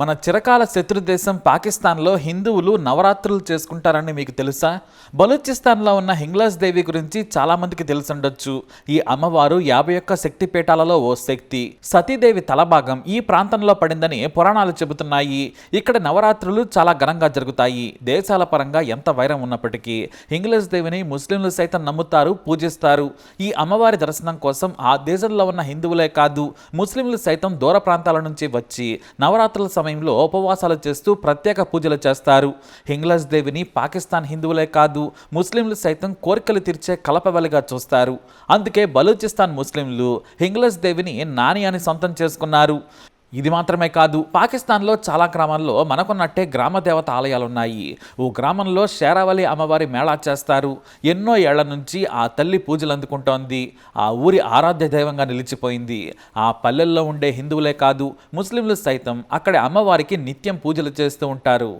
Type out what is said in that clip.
మన చిరకాల శత్రు దేశం పాకిస్తాన్లో హిందువులు నవరాత్రులు చేసుకుంటారని మీకు తెలుసా? బలూచిస్తాన్లో ఉన్న హింగ్లాస్ దేవి గురించి చాలామందికి తెలుసుండొచ్చు. ఈ అమ్మవారు యాభై ఒక్క శక్తి పీఠాలలో ఓ శక్తి. సతీదేవి తలభాగం ఈ ప్రాంతంలో పడిందని పురాణాలు చెబుతున్నాయి. ఇక్కడ నవరాత్రులు చాలా ఘనంగా జరుగుతాయి. దేశాల పరంగా ఎంత వైరం ఉన్నప్పటికీ హింగ్లాస్ దేవిని ముస్లింలు సైతం నమ్ముతారు పూజిస్తారు. ఈ అమ్మవారి దర్శనం కోసం ఆ దేశంలో ఉన్న హిందువులే కాదు ముస్లింలు సైతం దూర ప్రాంతాల నుంచి వచ్చి నవరాత్రుల సమయంలో ఉపవాసాలు చేస్తూ ప్రత్యేక పూజలు చేస్తారు. హింగ్లాజ్ దేవిని పాకిస్తాన్ హిందువులే కాదు ముస్లింలు సైతం కోరికలు తీర్చే కలపవలిగా చూస్తారు. అందుకే బలూచిస్తాన్ ముస్లింలు హింగ్లాజ్ దేవిని నాని అని సొంతం చేసుకున్నారు. ఇది మాత్రమే కాదు పాకిస్తాన్లో చాలా గ్రామాల్లో మనకున్నట్టే గ్రామ దేవత ఆలయాలు ఉన్నాయి ఓ గ్రామంలో శేరావళి అమ్మవారి మేళా చేస్తారు. ఎన్నో ఏళ్ళ నుంచి ఆ తల్లి పూజలు అందుకుంటోంది. ఆ ఊరి ఆరాధ్య దైవంగా నిలిచిపోయింది. ఆ పల్లెల్లో ఉండే హిందువులే కాదు ముస్లింలు సైతం అక్కడి అమ్మవారికి నిత్యం పూజలు చేస్తూ ఉంటారు.